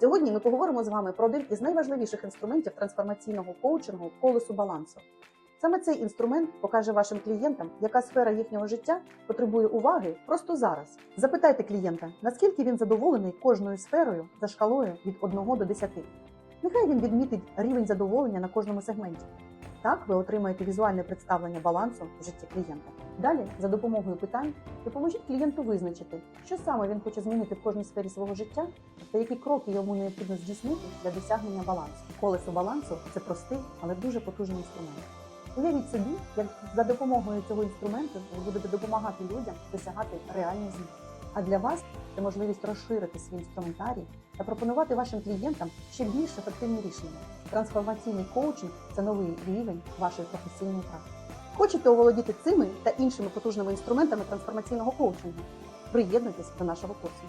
Сьогодні ми поговоримо з вами про один із найважливіших інструментів трансформаційного коучингу колесу балансу. Саме цей інструмент покаже вашим клієнтам, яка сфера їхнього життя потребує уваги просто зараз. Запитайте клієнта, наскільки він задоволений кожною сферою за шкалою від 1 до 10. Нехай він відмітить рівень задоволення на кожному сегменті. Так ви отримаєте візуальне представлення балансу в житті клієнта. Далі, за допомогою питань, допоможіть клієнту визначити, що саме він хоче змінити в кожній сфері свого життя та які кроки йому необхідно здійснити для досягнення балансу. Колесо балансу це простий, але дуже потужний інструмент. Уявіть собі, як за допомогою цього інструменту ви будете допомагати людям досягати реальних змін. А для вас це можливість розширити свій інструментарій та пропонувати вашим клієнтам ще більш ефективні рішення. Трансформаційний коучинг це новий рівень вашої професійної практики. Хочете оволодіти цими та іншими потужними інструментами трансформаційного коучингу? Приєднуйтесь до нашого курсу.